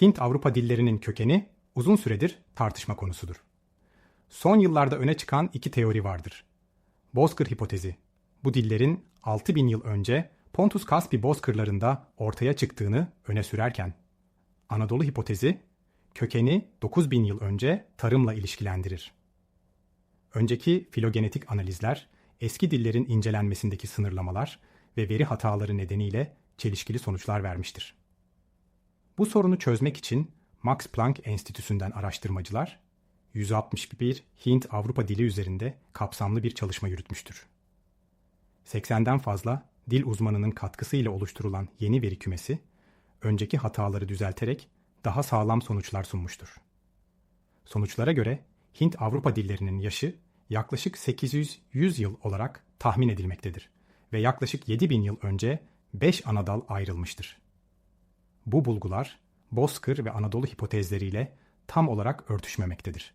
Hint-Avrupa dillerinin kökeni uzun süredir tartışma konusudur. Son yıllarda öne çıkan iki teori vardır. Bozkır hipotezi, bu dillerin 6000 yıl önce Pontus Kaspi bozkırlarında ortaya çıktığını öne sürerken, Anadolu hipotezi, kökeni 9000 yıl önce tarımla ilişkilendirir. Önceki filogenetik analizler, eski dillerin incelenmesindeki sınırlamalar ve veri hataları nedeniyle çelişkili sonuçlar vermiştir. Bu sorunu çözmek için Max Planck Enstitüsü'nden araştırmacılar 161 Hint-Avrupa dili üzerinde kapsamlı bir çalışma yürütmüştür. 80'den fazla dil uzmanının katkısıyla oluşturulan yeni veri kümesi, önceki hataları düzelterek daha sağlam sonuçlar sunmuştur. Sonuçlara göre Hint-Avrupa dillerinin yaşı yaklaşık 800 yıl olarak tahmin edilmektedir ve yaklaşık 7000 yıl önce 5 anadal ayrılmıştır. Bu bulgular Bozkır ve Anadolu hipotezleriyle tam olarak örtüşmemektedir.